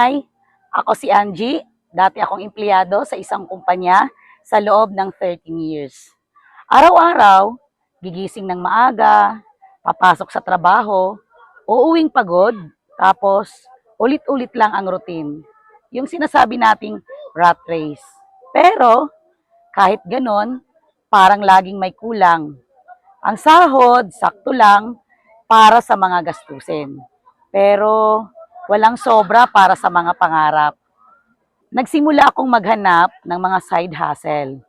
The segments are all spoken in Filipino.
Hi, ako si Angie. Dati akong empleyado sa isang kumpanya sa loob ng 13 years. Araw-araw, gigising ng maaga, papasok sa trabaho, uuwing pagod, tapos ulit-ulit lang ang routine. Yung sinasabi nating rat race. Pero, kahit ganon, parang laging may kulang. Ang sahod, sakto lang para sa mga gastusin. Pero, walang sobra para sa mga pangarap. Nagsimula akong maghanap ng mga side hustle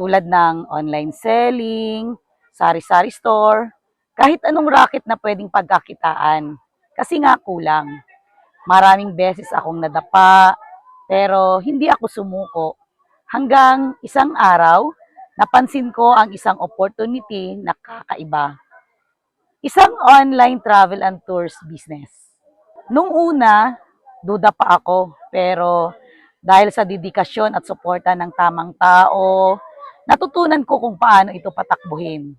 tulad ng online selling, sari-sari store, kahit anong racket na pwedeng pagkakitaan. Kasi nga kulang. Maraming beses akong nadapa, pero hindi ako sumuko. Hanggang isang araw, napansin ko ang isang opportunity na kakaiba. Isang online travel and tours business. Nung una, duda pa ako, pero dahil sa dedikasyon at suporta ng tamang tao, natutunan ko kung paano ito patakbuhin.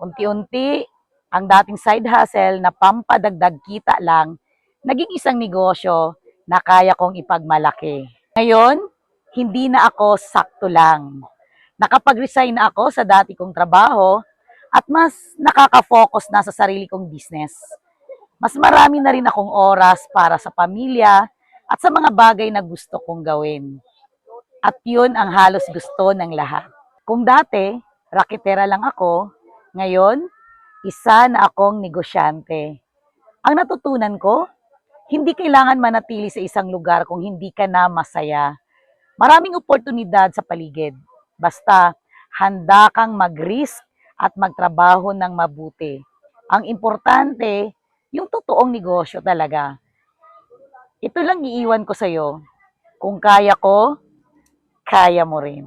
Unti-unti, ang dating side hustle na pampadagdag kita lang, naging isang negosyo na kaya kong ipagmalaki. Ngayon, hindi na ako sakto lang. Nakapag-resign na ako sa dati kong trabaho at mas nakaka-focus na sa sarili kong business. Mas marami na rin akong oras para sa pamilya at sa mga bagay na gusto kong gawin. At yun ang halos gusto ng lahat. Kung dati, raketera lang ako, ngayon, isa na akong negosyante. Ang natutunan ko, hindi kailangan manatili sa isang lugar kung hindi ka na masaya. Maraming oportunidad sa paligid. Basta, handa kang mag-risk at magtrabaho ng mabuti. Ang importante, yung totoong negosyo talaga. Ito lang iiwan ko sa'yo. Kung kaya ko, kaya mo rin.